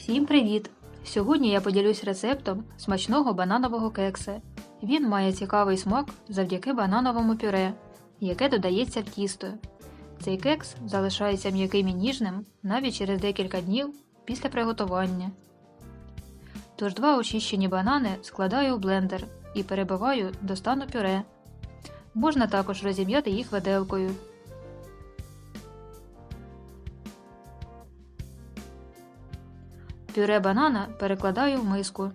Всім привіт! Сьогодні я поділюсь рецептом смачного бананового кекса. Він має цікавий смак завдяки банановому пюре, яке додається в тісто. Цей кекс залишається м'яким і ніжним навіть через декілька днів після приготування. Тож два очищені банани складаю у блендер і перебиваю до стану пюре. Можна також розім'яти їх виделкою. Пюре банана перекладаю в миску.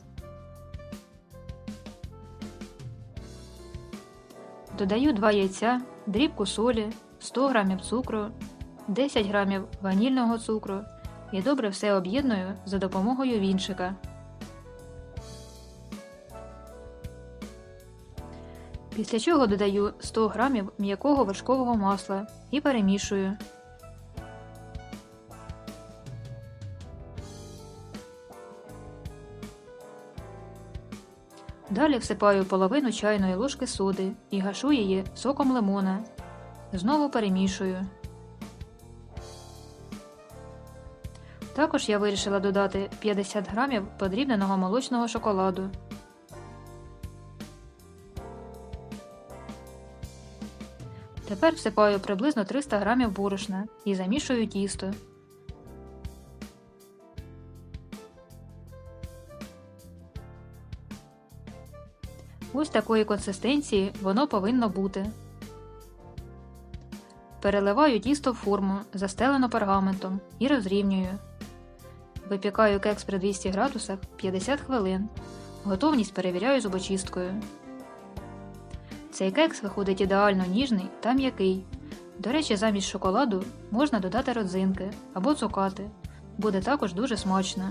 Додаю 2 яйця, дрібку солі, 100 г цукру, 10 г ванільного цукру і добре все об'єдную за допомогою вінчика. Після чого додаю 100 г м'якого вершкового масла і перемішую. Далі всипаю половину чайної ложки соди і гашу її соком лимона. Знову перемішую. Також я вирішила додати 50 грамів подрібненого молочного шоколаду. Тепер всипаю приблизно 300 грамів борошна і замішую тісто. Ось такої консистенції воно повинно бути. Переливаю тісто в форму, застелену пергаментом, і розрівнюю. Випікаю кекс при 200 градусах 50 хвилин. Готовність перевіряю зубочисткою. Цей кекс виходить ідеально ніжний та м'який. До речі, замість шоколаду можна додати родзинки або цукати. Буде також дуже смачно.